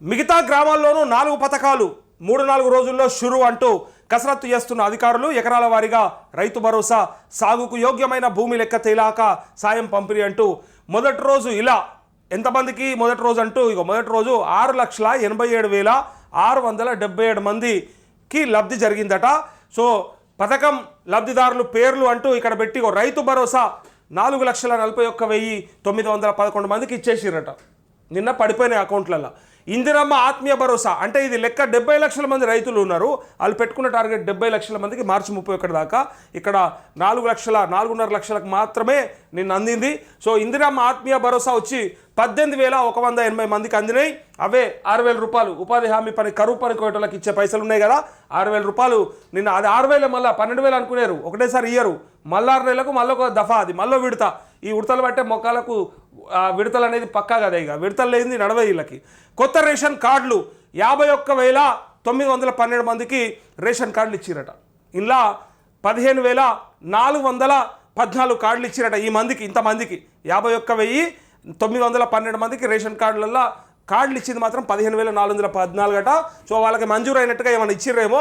మిగతా గ్రామాల్లోనూ నాలుగు పథకాలు మూడు నాలుగు రోజుల్లో షురు అంటూ కసరత్తు చేస్తున్న అధికారులు ఎకరాల వారీగా రైతు భరోసా సాగుకు యోగ్యమైన భూమి లెక్క తేలాక సాయం పంపిణీ అంటూ మొదటి రోజు ఇలా ఎంతమందికి మొదటి రోజు అంటూ ఇక మొదటి రోజు ఆరు లక్షల ఎనభై ఏడు వేల ఆరు వందల డెబ్బై ఏడు మందికి లబ్ధి జరిగిందట. సో పథకం లబ్ధిదారులు పేర్లు అంటూ ఇక్కడ పెట్టి రైతు భరోసా నాలుగు లక్షల నలభై ఒక్క వెయ్యి తొమ్మిది వందల పదకొండు మందికి ఇచ్చేసిరట నిన్న పడిపోయిన అకౌంట్లలో ఇందిరమ్మ ఆత్మీయ భరోసా. అంటే ఇది లెక్క డెబ్బై లక్షల మంది రైతులు ఉన్నారు. వాళ్ళు పెట్టుకున్న టార్గెట్ డెబ్బై లక్షల మందికి మార్చి ముప్పై ఒకటి దాకా. ఇక్కడ నాలుగు లక్షల నాలుగున్నర లక్షలకు మాత్రమే నిన్న అందింది. సో ఇందిరమ్మ ఆత్మీయ భరోసా వచ్చి పద్దెనిమిది వేల ఒక వంద ఎనభై మందికి అందినాయి. అవే ఆరు వేల రూపాయలు. ఉపాధి హామీ పని కరువు పని కోయటోళ్ళకి ఇచ్చే పైసలు ఉన్నాయి కదా. ఆరు వేల రూపాయలు నిన్న అది ఆరు వేల మళ్ళీ పన్నెండు వేలు అనుకునేరు. ఒకటేసారి ఇయ్యరు. మళ్ళీ ఆరు నెలలకు మళ్ళీ ఒక దఫా అది. మళ్ళీ విడత. ఈ ఉడతలు పట్టే మొక్కలకు విడతలు అనేది పక్కా కదా ఇక. విడతలు లేనిది నడవ వీళ్ళకి కొత్త రేషన్ కార్డులు యాభై ఒక్క వేల తొమ్మిది వందల పన్నెండు మందికి రేషన్ కార్డులు ఇచ్చిరట. ఇలా పదిహేను వేల నాలుగు వందల పద్నాలుగు కార్డులు ఇచ్చిరట ఈ మందికి ఇంతమందికి యాభై ఒక్క వెయ్యి తొమ్మిది వందల పన్నెండు మందికి రేషన్ కార్డులలో కార్డులు ఇచ్చింది మాత్రం పదిహేను వేల నాలుగు వందల పద్నాలుగు అట సో వాళ్ళకి మంజూరు అయినట్టుగా ఏమైనా ఇచ్చిర్రేమో.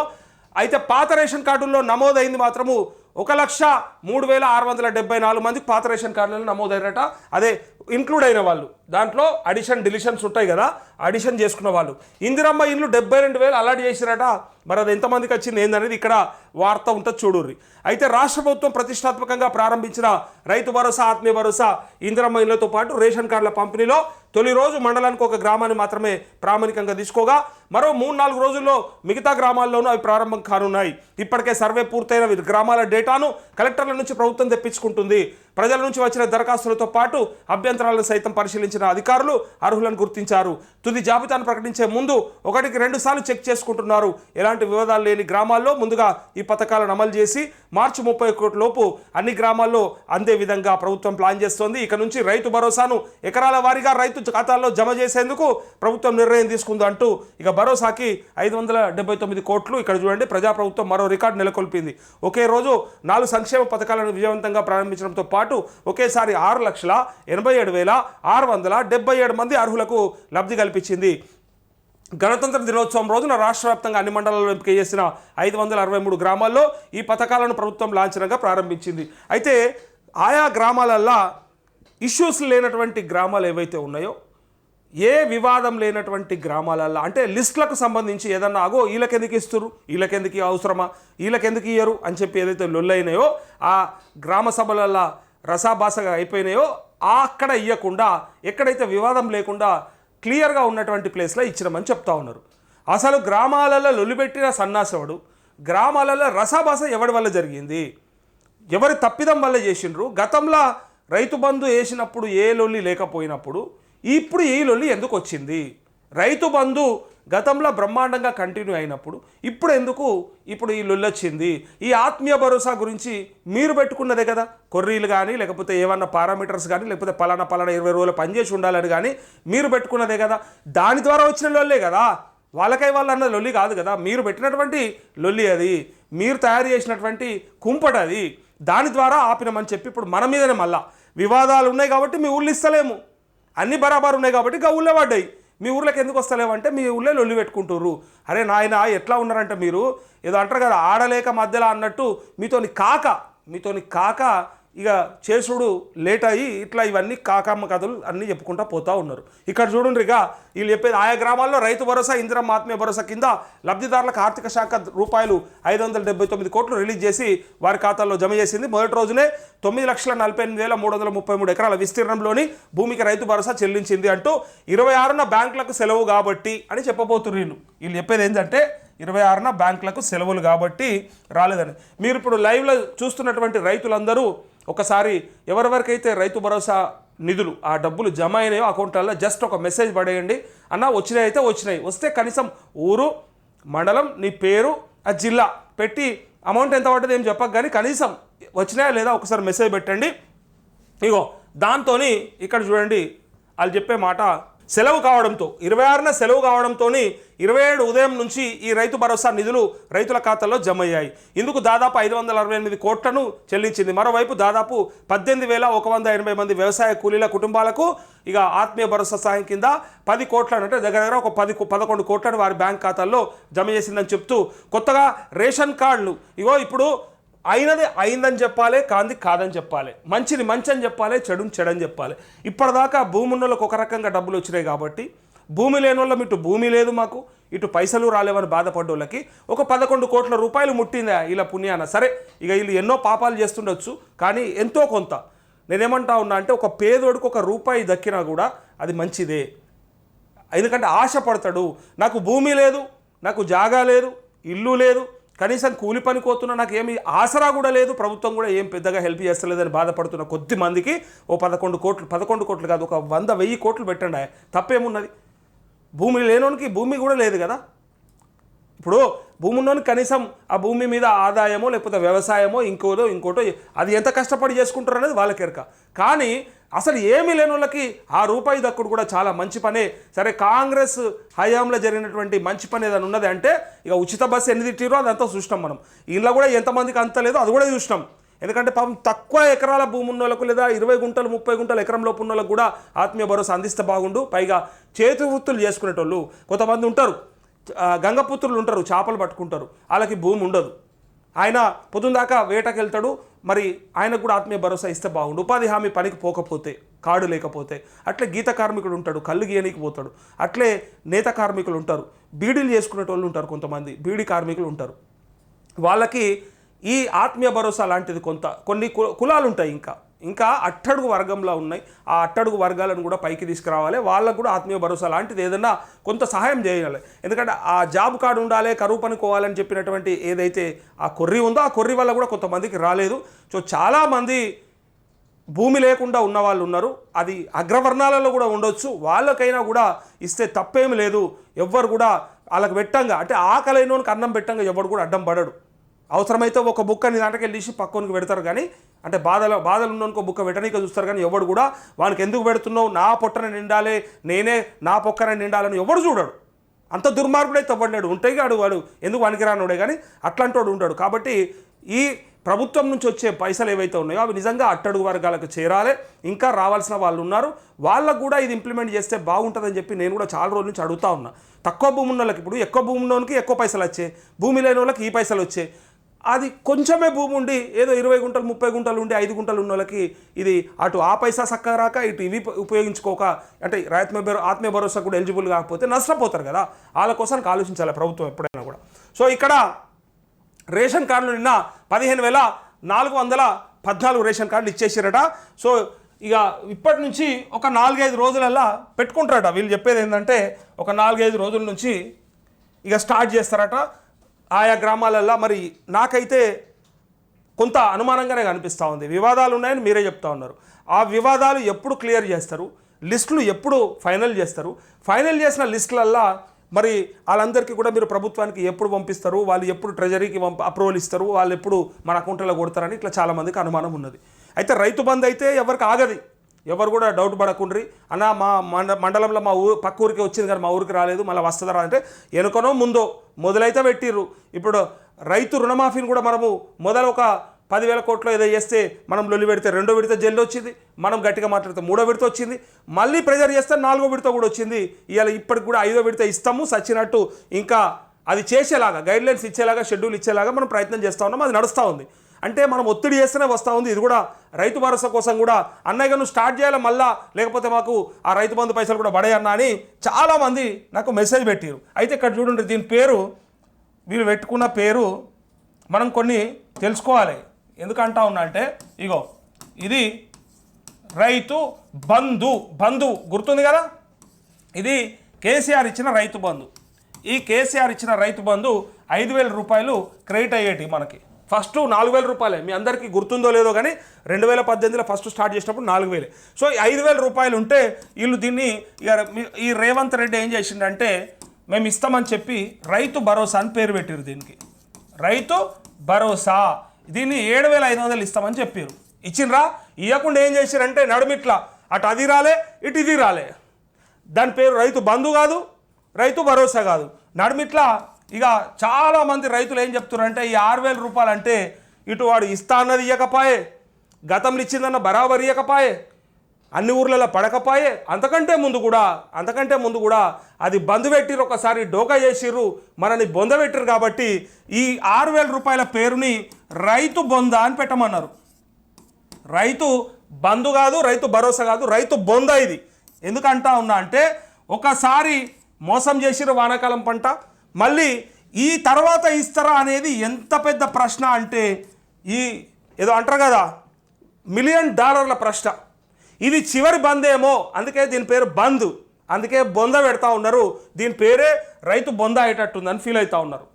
అయితే పాత రేషన్ కార్డుల్లో నమోదైంది మాత్రము ఒక లక్ష మూడు వేల ఆరు వందల డెబ్బై నాలుగు మందికి పాత రేషన్ కార్డులను నమోదైనట. అదే ఇంక్లూడ్ అయిన వాళ్ళు. దాంట్లో అడిషన్ డిలిషన్స్ ఉంటాయి కదా అడిషన్ చేసుకున్న వాళ్ళు. ఇందిరమ్మ ఇల్లు డెబ్బై రెండు వేలు అలాట్ చేసిరట. మరి అది ఎంతమందికి వచ్చింది ఏందనేది ఇక్కడ వార్త ఉంటుంది చూడుర్రి. అయితే రాష్ట్ర ప్రభుత్వం ప్రతిష్టాత్మకంగా ప్రారంభించిన రైతు భరోసా ఆత్మీయ భరోసా ఇందిరమ్మ ఇళ్ళతో పాటు రేషన్ కార్డుల పంపిణీలో తొలి రోజు మండలానికి ఒక గ్రామాన్ని మాత్రమే ప్రామాణికంగా తీసుకోగా మరో మూడు నాలుగు రోజుల్లో మిగతా గ్రామాల్లోనూ అవి ప్రారంభం కానున్నాయి. ఇప్పటికే సర్వే పూర్తయిన గ్రామాల డేటాను కలెక్టర్ల నుంచి ప్రభుత్వం తెప్పించుకుంటుంది. ప్రజల నుంచి వచ్చిన దరఖాస్తులతో పాటు అభ్యంతరాలను సైతం పరిశీలించిన అధికారులు అర్హులను గుర్తించారు. తుది జాబితాను ప్రకటించే ముందు ఒకటికి రెండు సార్లు చెక్ చేసుకుంటున్నారు. ఎలాంటి వివాదాలు లేని గ్రామాల్లో ముందుగా ఈ పథకాలను అమలు చేసి మార్చి ముప్పై ఒకటి లోపు అన్ని గ్రామాల్లో అందే విధంగా ప్రభుత్వం ప్లాన్ చేస్తోంది. ఇక నుంచి రైతు భరోసాను ఎకరాల వారీగా రైతు ఖాతాల్లో జమ చేసేందుకు ప్రభుత్వం నిర్ణయం తీసుకుంది అంటూ ఇక భరోసాకి ఐదు వందల డెబ్బై తొమ్మిది కోట్లు ఇక్కడ చూడండి. ప్రజాప్రభుత్వం మరో రికార్డు నెలకొల్పింది. ఒకే రోజు నాలుగు సంక్షేమ పథకాలను విజయవంతంగా ప్రారంభించడంతో పాటు ఒకేసారి ఆరు లక్షల ఎనభై ఏడు వేల ఆరు వందల డెబ్బై ఏడు మంది అర్హులకు లబ్ధి కల్పించింది. గణతంత్ర దినోత్సవం రోజున రాష్ట్ర వ్యాప్తంగా అన్ని మండలాల్లో ఎంపిక చేసిన ఐదు వందల అరవై మూడు గ్రామాల్లో ఈ పథకాలను ప్రభుత్వం లాంఛనంగా ప్రారంభించింది. అయితే ఆయా గ్రామాలల్లో ఇష్యూస్ లేనటువంటి గ్రామాలు ఏవైతే ఉన్నాయో ఏ వివాదం లేనటువంటి గ్రామాలల్లో అంటే లిస్టులకు సంబంధించి ఏదన్నా ఆగో వీళ్ళకెందుకు ఇస్తురు వీళ్ళకెందుకు అవసరమా వీళ్ళకెందుకు ఇయ్యరు అని చెప్పి ఏదైతే లొల్లైనాయో ఆ గ్రామ సభలల్లో రసాభాసగా అయిపోయినాయో అక్కడ ఇవ్వకుండా ఎక్కడైతే వివాదం లేకుండా క్లియర్గా ఉన్నటువంటి ప్లేస్లో ఇచ్చినామని చెప్తా ఉన్నారు. అసలు గ్రామాలలో లొల్లిపెట్టిన సన్నాసవుడు గ్రామాలలో రసాభాస ఎవడి వల్ల జరిగింది? ఎవరి తప్పిదం వల్ల చేసిండ్రు? గతంలో రైతు బంధు వేసినప్పుడు ఏ లొల్లి లేకపోయినప్పుడు ఇప్పుడు ఈ లొల్లి ఎందుకు వచ్చింది? రైతు బంధు గతంలో బ్రహ్మాండంగా కంటిన్యూ అయినప్పుడు ఇప్పుడు ఎందుకు ఇప్పుడు ఈ లొల్లి వచ్చింది? ఈ ఆత్మీయ భరోసా గురించి మీరు పెట్టుకున్నదే కదా? కొర్రీలు కానీ లేకపోతే ఏమన్నా పారామీటర్స్ కానీ లేకపోతే పలానా పలానా ఇరవై రోజులు పనిచేసి ఉండాలని కానీ మీరు పెట్టుకున్నదే కదా? దాని ద్వారా వచ్చిన లొల్లే కదా? వాళ్ళకై వాళ్ళు అన్న లొల్లి కాదు కదా? మీరు పెట్టినటువంటి లొల్లి అది. మీరు తయారు చేసినటువంటి కుంపట అది. దాని ద్వారా ఆపినమని చెప్పి ఇప్పుడు మన మీదనే మళ్ళా వివాదాలు ఉన్నాయి కాబట్టి మీ ఊళ్ళు ఇస్తలేము. అన్ని బరాబర్ ఉన్నాయి కాబట్టి ఇంకా ఊళ్ళో పడ్డాయి. మీ ఊర్లోకి ఎందుకు వస్తలేవంటే మీ ఊళ్ళో లొల్లి పెట్టుకుంటారు అరే నాయన ఎట్లా ఉన్నారంటే మీరు? ఏదో అంటారు కదా ఆడలేక మధ్యలో అన్నట్టు మీతోని కాక మీతోని కాక ఇక చేసుడు లేట్ అయ్యి ఇట్లా ఇవన్నీ కాకమ్మ కథలు అన్నీ చెప్పుకుంటా పోతూ ఉన్నారు. ఇక్కడ చూడండి ఇక వీళ్ళు చెప్పేది ఆయా గ్రామాల్లో రైతు భరోసా ఇందిరమ్మ ఆత్మీయ భరోసా కింద లబ్ధిదారులకు ఆర్థిక శాఖ రూపాయలు ఐదు వందల డెబ్బై తొమ్మిది కోట్లు రిలీజ్ చేసి వారి ఖాతాల్లో జమ చేసింది. మొదటి రోజునే తొమ్మిది లక్షల నలభై ఎనిమిది వేల మూడు వందల ముప్పై మూడు ఎకరాల విస్తీర్ణంలోని భూమికి రైతు భరోసా చెల్లించింది అంటూ ఇరవై ఆరున బ్యాంకులకు సెలవు కాబట్టి అని చెప్పబోతున్నారు. వీళ్ళు వీళ్ళు చెప్పేది ఏంటంటే ఇరవై ఆరున బ్యాంకులకు సెలవులు కాబట్టి రాలేదని. మీరు ఇప్పుడు లైవ్లో చూస్తున్నటువంటి రైతులందరూ ఒకసారి ఎవరెవరికైతే రైతు భరోసా నిధులు ఆ డబ్బులు జమ అయినాయో అకౌంట్లలో జస్ట్ ఒక మెసేజ్ పడేయండి. అన్న వచ్చినాయి అయితే వచ్చినాయి. వస్తే కనీసం ఊరు మండలం నీ పేరు ఆ జిల్లా పెట్టి అమౌంట్ ఎంత పడ్డది ఏం చెప్పక కానీ కనీసం వచ్చినాయా లేదా ఒకసారి మెసేజ్ పెట్టండి. ఇగో దాంతో ఇక్కడ చూడండి వాళ్ళు చెప్పే మాట సెలవు కావడంతో ఇరవై ఆరున సెలవు కావడంతో ఇరవై ఏడు ఉదయం నుంచి ఈ రైతు భరోసా నిధులు రైతుల ఖాతాల్లో జమ అయ్యాయి ఇందుకు దాదాపు ఐదు వందల అరవై ఎనిమిది కోట్లను చెల్లించింది. మరోవైపు దాదాపు పద్దెనిమిది వేల ఒక వంద ఎనభై మంది వ్యవసాయ కూలీల కుటుంబాలకు ఇక ఆత్మీయ భరోసా సాయం కింద పది కోట్లను అంటే దగ్గర దగ్గర ఒక పది పదకొండు కోట్లను వారి బ్యాంక్ ఖాతాల్లో జమ చేసిందని చెప్తూ కొత్తగా రేషన్ కార్డులు ఇగో ఇప్పుడు అయినది అయిందని చెప్పాలి కాంది కాదని చెప్పాలి. మంచిది మంచి అని చెప్పాలి చెడుని చెడని చెప్పాలి. ఇప్పటిదాకా భూమి ఉన్న వాళ్ళకి ఒక రకంగా డబ్బులు వచ్చినాయి కాబట్టి భూమి లేని వాళ్ళం ఇటు భూమి లేదు మాకు ఇటు పైసలు రాలేవని బాధపడ్డోళ్ళకి ఒక పదకొండు కోట్ల రూపాయలు ముట్టిందా ఇలా పుణ్యాన. సరే ఇక వీళ్ళు ఎన్నో పాపాలు చేస్తుండొచ్చు కానీ ఎంతో కొంత. నేనేమంటా ఉన్నా అంటే ఒక పేదోడికి ఒక రూపాయి దక్కినా కూడా అది మంచిదే. ఎందుకంటే ఆశపడతాడు నాకు భూమి లేదు నాకు జాగా లేదు ఇల్లు లేదు కనీసం కూలి పని కోతున్నా నాకు ఏమి ఆసరా కూడా లేదు ప్రభుత్వం కూడా ఏం పెద్దగా హెల్ప్ చేస్తలేదని బాధపడుతున్న కొద్ది మందికి ఓ పదకొండు కోట్లు పదకొండు కోట్లు కాదు ఒక వంద వెయ్యి కోట్లు పెట్టండి తప్పేమున్నది? భూమి లేనోనికి భూమి కూడా లేదు కదా? ఇప్పుడు భూమి ఉన్నోని కనీసం ఆ భూమి మీద ఆదాయమో లేకపోతే వ్యవసాయమో ఇంకోదో ఇంకోటో అది ఎంత కష్టపడి చేసుకుంటారు అనేది వాళ్ళకి ఎరక కానీ అసలు ఏమీ లేని వాళ్ళకి ఆ రూపాయి దక్కుడు కూడా చాలా మంచి పనే. సరే కాంగ్రెస్ హయాంలో జరిగినటువంటి మంచి పని ఏదైనా ఉన్నది అంటే ఇక ఉచిత బస్సు ఎన్ని తిట్టిరో అదంతా చూసినాం మనం. ఇంట్లో కూడా ఎంతమందికి అంత లేదో అది కూడా చూసినాం. ఎందుకంటే పాపం తక్కువ ఎకరాల భూమి ఉన్న వాళ్ళకు లేదా ఇరవై గుంటలు ముప్పై గుంటలు ఎకరం లోపు ఉన్న వాళ్ళకు కూడా ఆత్మీయ భరోసా అందిస్తే బాగుండు. పైగా చేతి వృత్తులు చేసుకునేటోళ్ళు కొంతమంది ఉంటారు. గంగపుత్రులు ఉంటారు చేపలు పట్టుకుంటారు. వాళ్ళకి భూమి ఉండదు. ఆయన పొద్దున దాకా వేటకి వెళ్తాడు మరి ఆయనకు కూడా ఆత్మీయ భరోసా ఇస్తే బాగుండు. ఉపాధి హామీ పనికి పోకపోతే కార్డు లేకపోతే అట్లే గీత కార్మికుడు ఉంటాడు కళ్ళు గీయనికి పోతాడు. అట్లే నేత కార్మికులు ఉంటారు బీడీలు చేసుకునేటోళ్ళు ఉంటారు కొంతమంది బీడీ కార్మికులు ఉంటారు. వాళ్ళకి ఈ ఆత్మీయ భరోసా లాంటిది కొంత కొన్ని కు- కులాలు ఉంటాయి ఇంకా. ఇంకా అట్టడుగు వర్గంలో ఉన్నాయి. ఆ అట్టడుగు వర్గాలను కూడా పైకి తీసుకురావాలి. వాళ్ళకు కూడా ఆత్మీయ భరోసా లాంటిది ఏదన్నా కొంత సహాయం చేయాలి. ఎందుకంటే ఆ జాబ్ కార్డు ఉండాలి కరువు పనుకోవాలని చెప్పినటువంటి ఏదైతే ఆ కొర్రి ఉందో ఆ కొర్రి వల్ల కూడా కొంతమందికి రాలేదు. సో చాలామంది భూమి లేకుండా ఉన్న వాళ్ళు ఉన్నారు. అది అగ్రవర్ణాలలో కూడా ఉండొచ్చు. వాళ్ళకైనా కూడా ఇస్తే తప్పేమి లేదు. ఎవ్వరు కూడా వాళ్ళకి పెట్టంగా. అంటే ఆకలైనోనికి అన్నం పెట్టంగా ఎవరు కూడా అడ్డం పడడు. అవసరమైతే ఒక బుక్కని దాంట్లోకి వెళ్ళేసి పక్కనకి పెడతారు కానీ అంటే బాధలు బాధలు ఉన్నోనికి బుక్క పెట్టనీకి చూస్తారు కానీ ఎవడు కూడా వానికి ఎందుకు పెడుతున్నావు? నా పొట్టన నిండాలి నేనే నా పొక్కన నిండాలని ఎవడు చూడడు. అంత దుర్మార్గుడైతే తవ్వడాడు ఉంటే కాడు వాడు ఎందుకు పనికిరానుడే కానీ అట్లాంటి వాడు ఉంటాడు. కాబట్టి ఈ ప్రభుత్వం నుంచి వచ్చే పైసలు ఏవైతే ఉన్నాయో అవి నిజంగా అట్టడుగు వర్గాలకు చేరాలి. ఇంకా రావాల్సిన వాళ్ళు ఉన్నారు. వాళ్ళకు కూడా ఇది ఇంప్లిమెంట్ చేస్తే బాగుంటుందని చెప్పి నేను కూడా చాలా రోజుల నుంచి అడుగుతా ఉన్నా. తక్కువ భూమి ఉన్న వాళ్ళకి ఇప్పుడు ఎక్కువ భూమి ఉన్నోనికి ఎక్కువ పైసలు వచ్చాయి. భూమి లేని వాళ్ళకి ఈ పైసలు వచ్చాయి. అది కొంచెమే భూమి ఉండి ఏదో ఇరవై గుంటలు ముప్పై గుంటలు ఉండి ఐదు గుంటలు ఉన్న వాళ్ళకి ఇది అటు ఆ పైసా చక్కగా రాక ఇటు ఇవి ఉపయోగించుకోక అంటే ఆత్మీయ భరో- ఆత్మీయ భరోసా కూడా ఎలిజిబుల్ కాకపోతే నష్టపోతారు కదా. వాళ్ళ కోసానికి ఆలోచించాలి ప్రభుత్వం ఎప్పుడైనా కూడా. సో ఇక్కడ రేషన్ కార్డులు నిన్న పదిహేను వేల నాలుగు వందల పద్నాలుగు రేషన్ కార్డులు ఇచ్చేసారట. సో ఇక ఇప్పటి నుంచి ఒక నాలుగైదు రోజులల్లా పెట్టుకుంటారట. వీళ్ళు చెప్పేది ఏంటంటే ఒక నాలుగైదు రోజుల నుంచి ఇక స్టార్ట్ చేస్తారట. ఆయా గ్రామాలల్లో మరి నాకైతే కొంత అనుమానంగానే కనిపిస్తూ ఉంది. వివాదాలు ఉన్నాయని మీరే చెప్తా ఉన్నారు. ఆ వివాదాలు ఎప్పుడు క్లియర్ చేస్తారు? లిస్టులు ఎప్పుడు ఫైనల్ చేస్తారు? ఫైనల్ చేసిన లిస్టులల్లా మరి వాళ్ళందరికీ కూడా మీరు ప్రభుత్వానికి ఎప్పుడు పంపిస్తారు? వాళ్ళు ఎప్పుడు ట్రెజరీకి పంప అప్రూవల్ ఇస్తారు? వాళ్ళు ఎప్పుడు మన అకౌంట్లో కొడతారని ఇట్లా చాలామందికి అనుమానం ఉన్నది. అయితే రైతు బంద్ అయితే ఎవరికి ఆగది. ఎవరు కూడా డౌట్ పడకుండ్రి. అన్న మా మండలంలో మా ఊరు పక్క ఊరికి వచ్చింది కానీ మా ఊరికి రాలేదు మళ్ళీ వస్తుందా అంటే వెనుకనో ముందో మొదలైతే పెట్టిర్రు. ఇప్పుడు రైతు రుణమాఫీని కూడా మనము మొదలు ఒక పదివేల కోట్లు ఏదో చేస్తే మనం లొల్లి పెడితే రెండో విడత జల్లు వచ్చింది మనం గట్టిగా మాట్లాడితే మూడో విడత వచ్చింది మళ్ళీ ప్రెజర్ చేస్తే నాలుగో విడత కూడా వచ్చింది. ఇవాళ ఇప్పటికి కూడా ఐదో విడత ఇస్తాము సచ్చినట్టు ఇంకా అది చేసేలాగా గైడ్లైన్స్ ఇచ్చేలాగా షెడ్యూల్ ఇచ్చేలాగా మనం ప్రయత్నం చేస్తూ ఉన్నాం అది నడుస్తూ ఉంది. అంటే మనం ఒత్తిడి చేస్తేనే వస్తూ ఉంది. ఇది కూడా రైతు భరోసా కోసం కూడా అన్నయ్య నువ్వు స్టార్ట్ చేయాలి మళ్ళా? లేకపోతే మాకు ఆ రైతు బంధు పైసలు కూడా పడేయన్నా అని చాలామంది నాకు మెసేజ్ పెట్టారు అయితే ఇక్కడ చూడండి దీని పేరు వీళ్ళు పెట్టుకున్న పేరు మనం కొన్ని తెలుసుకోవాలి. ఎందుకంటా ఉన్నా అంటే ఇగో ఇది రైతు బంధు బంధు గుర్తుంది కదా? ఇది కేసీఆర్ ఇచ్చిన రైతు బంధు. ఈ కేసీఆర్ ఇచ్చిన రైతు బంధు ఐదు వేల రూపాయలు క్రెడిట్ అయ్యేటి మనకి. ఫస్ట్ నాలుగు వేల రూపాయలే. మీ అందరికీ గుర్తుందో లేదో కానీ రెండు వేల పద్దెనిమిదిలో ఫస్ట్ స్టార్ట్ చేసినప్పుడు నాలుగు వేలే. సో ఐదు వేల రూపాయలు ఉంటే వీళ్ళు దీన్ని ఇక ఈ రేవంత్ రెడ్డి ఏం చేసిండంటే మేము ఇస్తామని చెప్పి రైతు భరోసా అని పేరు పెట్టారు దీనికి. రైతు భరోసా. దీన్ని ఏడు వేల ఐదు వందలు ఇస్తామని చెప్పారు ఇచ్చిండ్రా? ఇవ్వకుండా ఏం చేశారంటే నడుమిట్లా. అటు అది రాలే ఇటు ఇది రాలే. దాని పేరు రైతు బంధు కాదు రైతు భరోసా కాదు. నడుమిట్లా ఇక చాలామంది రైతులు ఏం చెప్తున్నారంటే ఈ ఆరు వేల రూపాయలు అంటే ఇటు వాడు ఇస్తా అన్నది ఇవ్వకపాయే గతంలో ఇచ్చిందన్న బరాబర్ ఇవ్వకపాయే అన్ని ఊర్లలో పడకపాయే. అంతకంటే ముందు కూడా అంతకంటే ముందు కూడా అది బంద్ పెట్టిరు ఒకసారి డోకా చేసిర్రు మనని బొంద పెట్టిరు కాబట్టి ఈ ఆరు వేల రూపాయల పేరుని రైతు బొంద అని పెట్టమన్నారు. రైతు బంధు కాదు రైతు భరోసా కాదు రైతు బొంద ఇది. ఎందుకంటా ఉన్నా అంటే ఒకసారి మోసం చేసిరు వానాకాలం పంట మళ్ళీ ఈ తర్వాత ఇస్తారా అనేది ఎంత పెద్ద ప్రశ్న అంటే ఈ ఏదో అంటారు కదా మిలియన్ డాలర్ల ప్రశ్న. ఇది చివరి బంద్ ఏమో అందుకే దీని పేరు బంద్ అందుకే బొంద పెడతా ఉన్నారు. దీని పేరే రైతు బొంద అయ్యేటట్టుందని ఫీల్ అవుతా ఉన్నారు.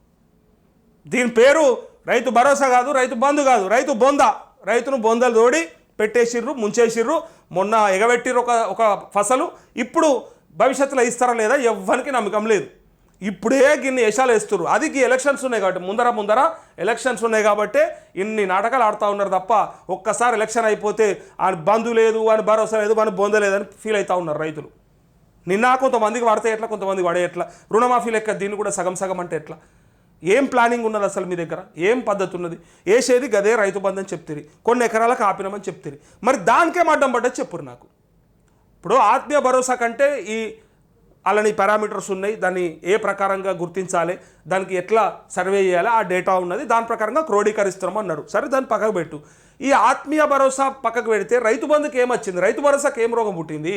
దీని పేరు రైతు భరోసా కాదు రైతు బంధు కాదు రైతు బొంద. రైతును బొందలు తోడి పెట్టేసిర్రు ముంచేసిర్రు మొన్న ఎగబెట్టిర్రు ఒక ఒక ఫసలు. ఇప్పుడు భవిష్యత్తులో ఇస్తారా లేదా ఎవ్వరికి నమ్మకం లేదు. ఇప్పుడే గిన్ని యశాలు వేస్తున్నారు అది ఈ ఎలక్షన్స్ ఉన్నాయి కాబట్టి ముందర ముందర ఎలక్షన్స్ ఉన్నాయి కాబట్టి ఇన్ని నాటకాలు ఆడుతూ ఉన్నారు తప్ప ఒక్కసారి ఎలక్షన్ అయిపోతే ఆయన బంధు లేదు అని భరోసా లేదు అని బొంద లేదని ఫీల్ అవుతూ ఉన్నారు రైతులు. నిన్న కొంతమందికి పడితే ఎట్లా కొంతమందికి పడే ఎట్లా? రుణమాఫీ లెక్క దీన్ని కూడా సగం సగం అంటే ఎట్లా? ఏం ప్లానింగ్ ఉన్నది అసలు మీ దగ్గర? ఏం పద్ధతి ఉన్నది? వేసేది గదే రైతు బంధు అని చెప్తిరి. కొన్ని ఎకరాలకు ఆపినామని చెప్తిరి. మరి దానికేం అడ్డం పడ్డది చెప్పురు నాకు. ఇప్పుడు ఆత్మీయ భరోసా కంటే ఈ అలానే పారామీటర్స్ ఉన్నాయి. దాన్ని ఏ ప్రకారంగా గుర్తించాలి దానికి ఎట్లా సర్వే చేయాలి ఆ డేటా ఉన్నది. దాని ప్రకారంగా క్రోడీకరిస్తున్నాం అన్నారు సరే దాన్ని పక్కకు పెట్టు. ఈ ఆత్మీయ భరోసా పక్కకు పెడితే రైతు బంధుకి ఏమొచ్చింది రైతు భరోసాకి ఏం రోగం పుట్టింది?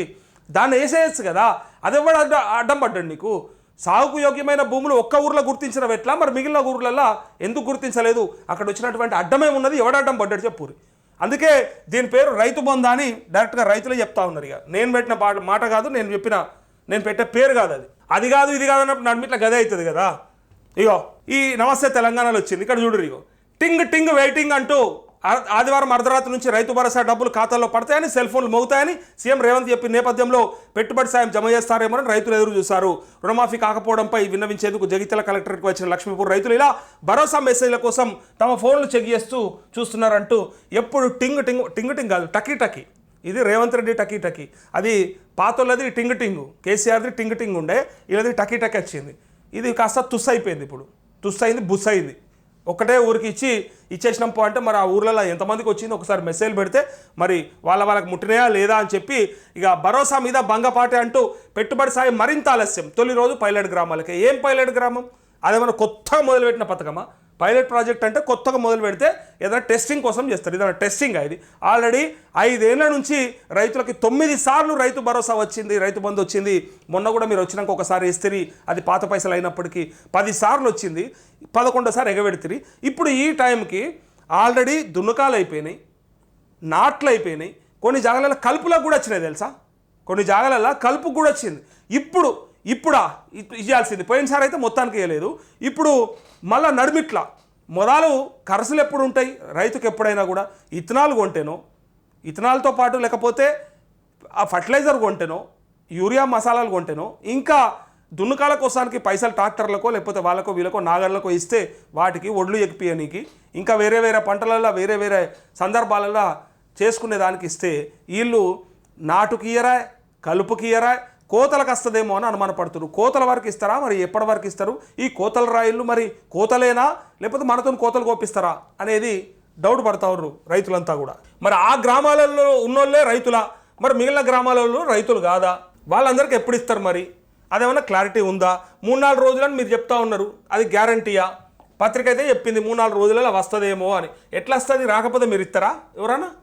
దాన్ని వేసేయచ్చు కదా. అది ఎవడు అడ్డ అడ్డం పడ్డాడు నీకు? సాగుకు యోగ్యమైన భూములు ఒక్క ఊర్లో గుర్తించడం ఎట్లా? మరి మిగిలిన ఊర్లలో ఎందుకు గుర్తించలేదు? అక్కడ వచ్చినటువంటి అడ్డమే ఉన్నది. ఎవడ అడ్డం పడ్డాడు చెప్పురి అందుకే దీని పేరు రైతు బంధు అని డైరెక్ట్గా రైతులే చెప్తా ఉన్నారు ఇక. నేను పెట్టిన మాట కాదు నేను చెప్పిన నేను పెట్టే పేరు కాదు అది. అది కాదు ఇది కాదు అన్నప్పుడు నడిమిట్ల గదే అవుతుంది కదా. ఇగో ఈ నమస్తే తెలంగాణలో వచ్చింది. ఇక్కడ చూడరు ఇగో. టింగ్ టింగ్ వెయిటింగ్ అంటూ ఆదివారం అర్ధరాత్రి నుంచి రైతు భరోసా డబ్బులు ఖాతాలో పడతాయని సెల్ ఫోన్లు మోగుతాయని సీఎం రేవంత్ చెప్పిన నేపథ్యంలో పెట్టుబడి సాయం జమ చేస్తారేమోనని రైతులు ఎదురు చూశారు. రుణమాఫీ కాకపోవడంపై విన్నవించేందుకు జగిత్యాల కలెక్టరేట్కి వచ్చిన లక్ష్మీపూర్ రైతులు ఇలా భరోసా మెసేజ్ల కోసం తమ ఫోన్లు చెక్ చేస్తూ చూస్తున్నారంటూ ఎప్పుడు టింగ్ టింగ్ టింగ్ టింగ్ కాదు టకీ టకీ. ఇది రేవంత్ రెడ్డి టకీ టకీ. అది పాతోళ్ళది టింగ్ టింగు. కేసీఆర్ది టింగ్ టింగ్ ఉండే వీళ్ళది టకీ టకీ వచ్చింది. ఇది కాస్త తుస్ అయిపోయింది ఇప్పుడు. తుస్ అయింది బుస్ అయింది. ఒకటే ఊరికి ఇచ్చి ఇచ్చేసినాం పో అంటే మరి ఆ ఊర్లలో ఎంతమందికి వచ్చింది? ఒకసారి మెసేజ్ పెడితే మరి వాళ్ళ వాళ్ళకి ముట్టినయా లేదా అని చెప్పి ఇక భరోసా మీద బంగపాటి అంటూ పెట్టుబడి సాయం మరింత ఆలస్యం. తొలి రోజు పైలట్ గ్రామాలకి. ఏం పైలట్ గ్రామం? అదేమన్నా కొత్తగా మొదలుపెట్టిన పథకమా? పైలట్ ప్రాజెక్ట్ అంటే కొత్తగా మొదలు పెడితే ఏదైనా టెస్టింగ్ కోసం చేస్తారు. ఏదైనా టెస్టింగ్ ఇది. ఆల్రెడీ ఐదేళ్ళ నుంచి రైతులకి తొమ్మిది సార్లు రైతు భరోసా వచ్చింది రైతు బంధు వచ్చింది. మొన్న కూడా మీరు వచ్చినాక ఒకసారి ఇస్తిరి అది పాత పైసలు అయినప్పటికీ పది సార్లు వచ్చింది. పదకొండోసారి ఎగబెడితిరి. ఇప్పుడు ఈ టైంకి ఆల్రెడీ దున్నుకాలు అయిపోయినాయి నాట్లు అయిపోయినాయి. కొన్ని జాగాలలో కలుపులకు కూడా వచ్చినాయి తెలుసా? కొన్ని జాగాలలో కలుపు కూడా వచ్చింది. ఇప్పుడు ఇప్పుడా ఇవ్వాల్సింది ఇయ్యాల్సింది. పోయినసారి అయితే మొత్తానికి ఇవ్వలేదు ఇప్పుడు మళ్ళా నడిమిట్ల. మొదలు ఖర్చులు ఎప్పుడు ఉంటాయి? రైతుకు ఎప్పుడైనా కూడా. ఇథనాల్ కొంటేనో ఇథనాల్తో పాటు లేకపోతే ఆ ఫర్టిలైజర్ కొంటేనో యూరియా మసాలాలు కొంటేనో ఇంకా దున్నుకాల కోసానికి పైసలు ట్రాక్టర్లకో లేకపోతే వాళ్ళకో వీళ్ళకో నాగర్లకో ఇస్తే వాటికి ఒడ్లు ఎక్కిపియనీకి ఇంకా వేరే వేరే పంటలలో వేరే వేరే సందర్భాలలో చేసుకునే దానికి ఇస్తే వీళ్ళు నాటుకియరా కలుపుకియరా కోతలకు వస్తుందేమో అని అనుమానపడుతున్నారు. కోతల వరకు ఇస్తారా? మరి ఎప్పటి వరకు ఇస్తారు? ఈ కోతల రాయిళ్ళు మరి కోతలేనా? లేకపోతే మనతో కోతలు కోపిస్తారా? అనేది డౌట్ పడతా ఉన్నారు రైతులంతా కూడా. మరి ఆ గ్రామాలలో ఉన్నోళ్ళే రైతులా? మరి మిగిలిన గ్రామాలలో రైతులు కాదా? వాళ్ళందరికీ ఎప్పుడు ఇస్తారు మరి? అదేమన్నా క్లారిటీ ఉందా? మూడు నాలుగు రోజులని మీరు చెప్తా ఉన్నారు. అది గ్యారంటీయా? పత్రిక అయితే చెప్పింది మూడు నాలుగు రోజులలో వస్తుందేమో అని. ఎట్లా వస్తుంది? రాకపోతే మీరు ఇస్తారా? ఎవరన్నా?